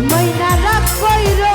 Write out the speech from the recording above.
ময়না রাখ কইরো